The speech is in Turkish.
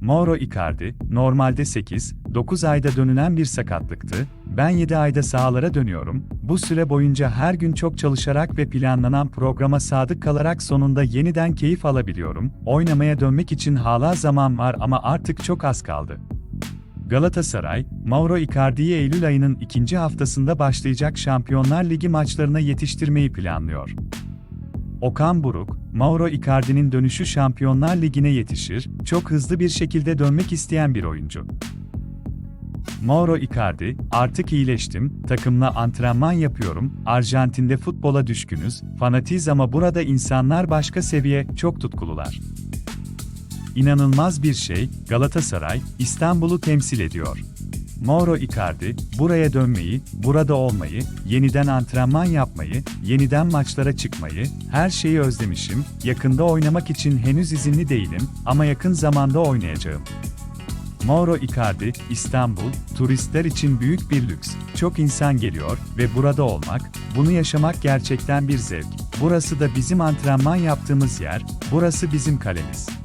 Mauro Icardi, normalde 8-9 ayda dönülen bir sakatlıktı, ben 7 ayda sahalara dönüyorum, bu süre boyunca her gün çok çalışarak ve planlanan programa sadık kalarak sonunda yeniden keyif alabiliyorum, oynamaya dönmek için hala zaman var ama artık çok az kaldı. Galatasaray, Mauro Icardi'yi Eylül ayının ikinci haftasında başlayacak Şampiyonlar Ligi maçlarına yetiştirmeyi planlıyor. Okan Buruk, Mauro Icardi'nin dönüşü Şampiyonlar Ligi'ne yetişir, çok hızlı bir şekilde dönmek isteyen bir oyuncu. Mauro Icardi, artık iyileştim, takımla antrenman yapıyorum, Arjantin'de futbola düşkünüz, fanatiz ama burada insanlar başka seviye, çok tutkulular. İnanılmaz bir şey, Galatasaray, İstanbul'u temsil ediyor. Mauro Icardi, buraya dönmeyi, burada olmayı, yeniden antrenman yapmayı, yeniden maçlara çıkmayı, her şeyi özlemişim, yakında oynamak için henüz izinli değilim ama yakın zamanda oynayacağım. Mauro Icardi, İstanbul, turistler için büyük bir lüks. Çok insan geliyor ve burada olmak, bunu yaşamak gerçekten bir zevk. Burası da bizim antrenman yaptığımız yer, burası bizim kalemiz.